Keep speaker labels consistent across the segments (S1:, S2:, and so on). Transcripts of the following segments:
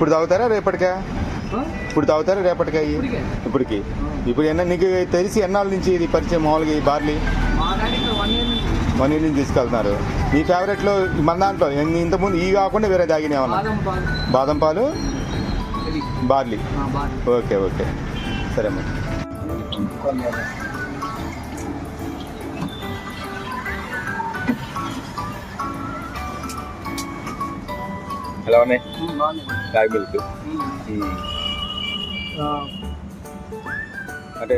S1: ఇప్పుడు తాగుతారా రేపటికా? ఇప్పుడు తాగుతారా రేపటికా ఇవి?
S2: ఇప్పటికే.
S1: ఇప్పుడు ఎన్న నీకు తెలిసి ఎన్నాళ్ళ నుంచి ఇది పరిచయం మామూలుగా ఈ బార్లీ?
S2: వన్ ఇయర్ నుంచి.
S1: తీసుకెళ్తున్నారు. మీ ఫేవరెట్లో మన దాంట్లో ఇంతకుముందు ఈ కాకుండా వేరే తాగిన ఏమన్నా?
S2: బాదం పాలు.
S1: బార్లీ. Okay okay. సరే అమ్మా. ఎలా ఉన్నాయి రాగి మిల్క్. అంటే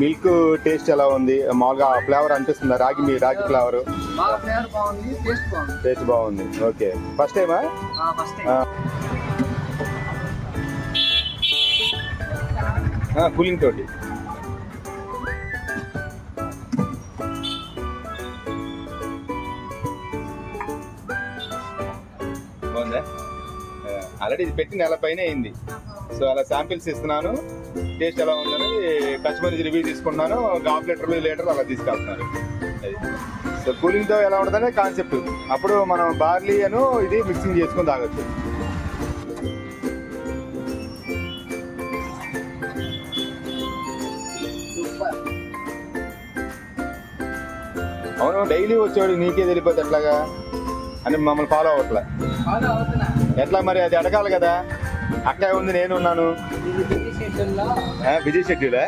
S1: మిల్క్ టేస్ట్ ఎలా ఉంది? మామూలుగా ఫ్లేవర్ అనిపిస్తుందా? రాగి మీ రాగి ఫ్లేవర్?
S2: టేస్ట్ బాగుంది.
S1: ఓకే. ఫస్ట్ టైమా? కూలింగ్ తోటి. బాగుందా? ఆల్రెడీ ఇది పెట్టి నెల పైన అయింది. సో అలా శాంపిల్స్ ఇస్తున్నాను. టేస్ట్ ఎలా ఉందని కస్టమర్ రివ్యూ తీసుకున్నాను హాఫ్ లీటర్ లీటర్ అలా తీసుకెళ్తున్నారు. సో కూలింగ్తో ఎలా ఉంటుందనే కాన్సెప్ట్ అప్పుడు మనం బార్లీ అను ఇది మిక్సింగ్ చేసుకొని తాగొచ్చు. అవును డైలీ వచ్చేవాడు నీకే తెలిపోతే ఎట్లాగా? అని మమ్మల్ని ఫాలో అవ్వట్లే. ఎట్లా మరి అది అడగాలి కదా? అక్క ఉంది నేను ఉన్నాను
S2: ఇది బిజీ షెడ్యూల్లో
S1: బిజీ షెడ్యూలా